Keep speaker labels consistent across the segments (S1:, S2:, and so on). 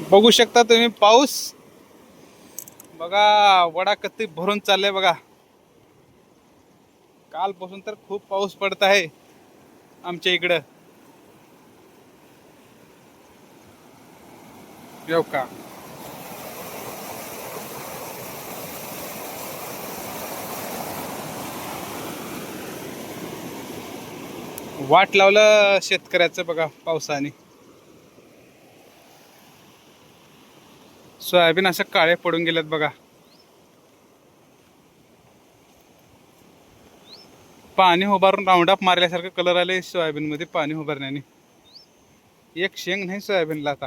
S1: बघू शकता तुम्ही पाऊस. बघा वडा कत्ती भरून चाललंय बघा. कालपासून तर खूप पाऊस पडत आहे आमच्या इकडं. येऊ का? वाट लावलं शेतकऱ्याचं बघा पावसाने. सोयाबीन असं काळे पडून गेलेत बघा. पाणी उभारून राऊंड अप मारल्यासारखं कलर आले सोयाबीनमध्ये पाणी उभारण्याने. एक शेंग नाही सोयाबीनला आता.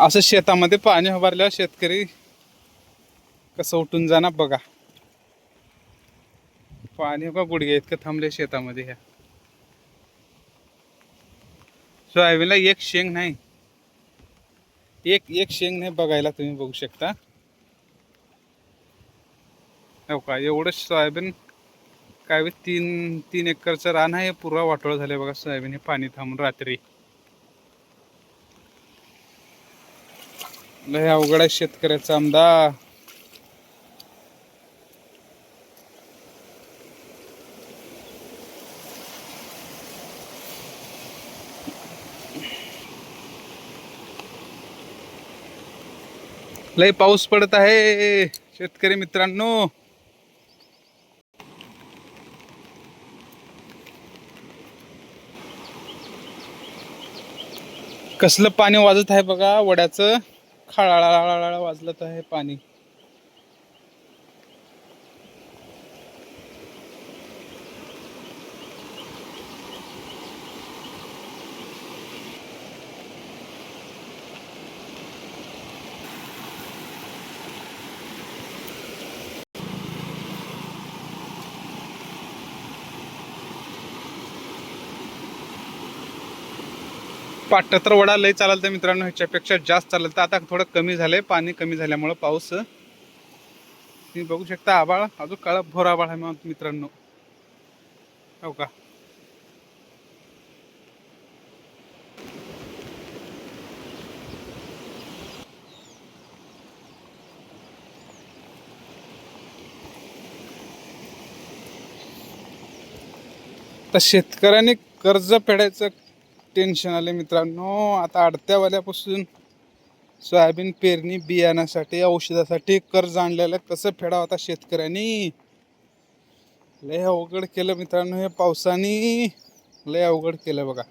S1: असं शेतामध्ये पाणी उभारल्यावर शेतकरी कसं उठून जाणार बघा. पाणी हो बघा गुडघे इतकं थांबले शेतामध्ये ह्या. सोयाबीनला एक शेंग नाही. एक एक शेंग नाही बघायला तुम्ही बघू शकता. हो का एवढं सोयाबीन काय तीन तीन एकरचं रान आहे पुरा वाटोळ झाले बघा सोयाबीन हे पाणी थांबून रात्री. लय अवघड आहे शेतकऱ्याचा आमदार लय पाऊस पडत आहे शेतकरी मित्रांनो. कसलं पाणी वाजत आहे बघा वड्याचं. खळाळा वाजलत आहे पाणी. पाट तर वडा लय तर मित्रांनो ह्याच्यापेक्षा जास्त चालेल. तर आता थोडं कमी झालंय पाणी कमी झाल्यामुळं पाऊस. तुम्ही बघू शकता आबाळ अजून काळा भोर आबाळ आहे मग मित्रांनो. हो का? तर शेतकऱ्यांनी कर्ज फेडायचं टेन्शन आले मित्रांनो. आता अडत्यावाल्यापासून सोयाबीन पेरणी बियाण्यासाठी औषधासाठी कर्ज आणलेलं कसं फेडावं आता शेतकऱ्यांनी? लय अवघड केलं मित्रांनो हे पावसाने. लय अवघड केलं बघा.